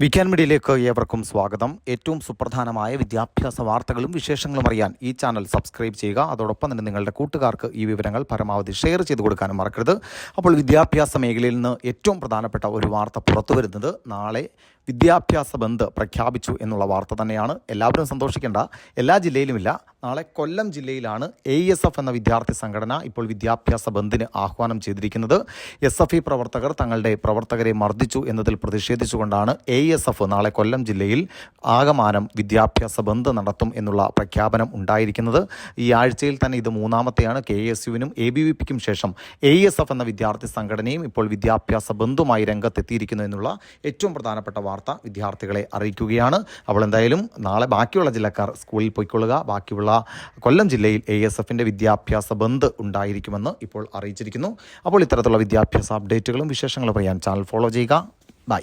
വിക്കാൻ മീഡിയയിലേക്ക് ഏവർക്കും സ്വാഗതം. ഏറ്റവും സുപ്രധാനമായ വിദ്യാഭ്യാസ വാർത്തകളും വിശേഷങ്ങളും അറിയാൻ ഈ ചാനൽ സബ്സ്ക്രൈബ് ചെയ്യുക. അതോടൊപ്പം തന്നെ നിങ്ങളുടെ കൂട്ടുകാർക്ക് ഈ വിവരങ്ങൾ പരമാവധി ഷെയർ ചെയ്ത് കൊടുക്കാനും മറക്കരുത്. അപ്പോൾ വിദ്യാഭ്യാസ മേഖലയിൽ നിന്ന് ഏറ്റവും പ്രധാനപ്പെട്ട ഒരു വാർത്ത പുറത്തു വരുന്നത് നാളെ വിദ്യാഭ്യാസ ബന്ദ് പ്രഖ്യാപിച്ചു എന്നുള്ള വാർത്ത തന്നെയാണ്. എല്ലാവരും സന്തോഷിക്കേണ്ട. എല്ലാ ജില്ലയിലുമില്ല. നാളെ കൊല്ലം ജില്ലയിലാണ് എ എസ് എഫ് എന്ന വിദ്യാർത്ഥി സംഘടന ഇപ്പോൾ വിദ്യാഭ്യാസ ബന്ദിന് ആഹ്വാനം ചെയ്തിരിക്കുന്നത്. എസ് എഫ് ഇ പ്രവർത്തകർ തങ്ങളുടെ പ്രവർത്തകരെ മർദ്ദിച്ചു എന്നതിൽ പ്രതിഷേധിച്ചുകൊണ്ടാണ് എ എസ് എഫ് നാളെ കൊല്ലം ജില്ലയിൽ ആകമാനം വിദ്യാഭ്യാസ ബന്ദ് നടത്തും എന്നുള്ള പ്രഖ്യാപനം ഉണ്ടായിരിക്കുന്നത്. ഈ ആഴ്ചയിൽ തന്നെ ഇത് മൂന്നാമത്തെയാണ് കെ എസ് യുവിനും എ ബി വി പിക്കും ശേഷം എ എസ് എഫ് എന്ന വിദ്യാർത്ഥി സംഘടനയും ഇപ്പോൾ വിദ്യാഭ്യാസ ബന്ധുമായി രംഗത്തെത്തിയിരിക്കുന്നു എന്നുള്ള ഏറ്റവും പ്രധാനപ്പെട്ട വാർത്ത വിദ്യാർത്ഥികളെ അറിയിക്കുകയാണ്. അവൾ എന്തായാലും നാളെ ബാക്കിയുള്ള ജില്ലക്കാർ സ്കൂളിൽ പോയിക്കൊള്ളുക. ബാക്കിയുള്ള കൊല്ലം ജില്ലയിൽ എ എസ് എഫിന്റെ വിദ്യാഭ്യാസ ബന്ദ് ഉണ്ടായിരിക്കുമെന്ന് ഇപ്പോൾ അറിയിച്ചിരിക്കുന്നു. അപ്പോൾ ഇത്തരത്തിലുള്ള വിദ്യാഭ്യാസ അപ്ഡേറ്റുകളും വിശേഷങ്ങളും അറിയാൻ ചാനൽ ഫോളോ ചെയ്യുക. ബൈ.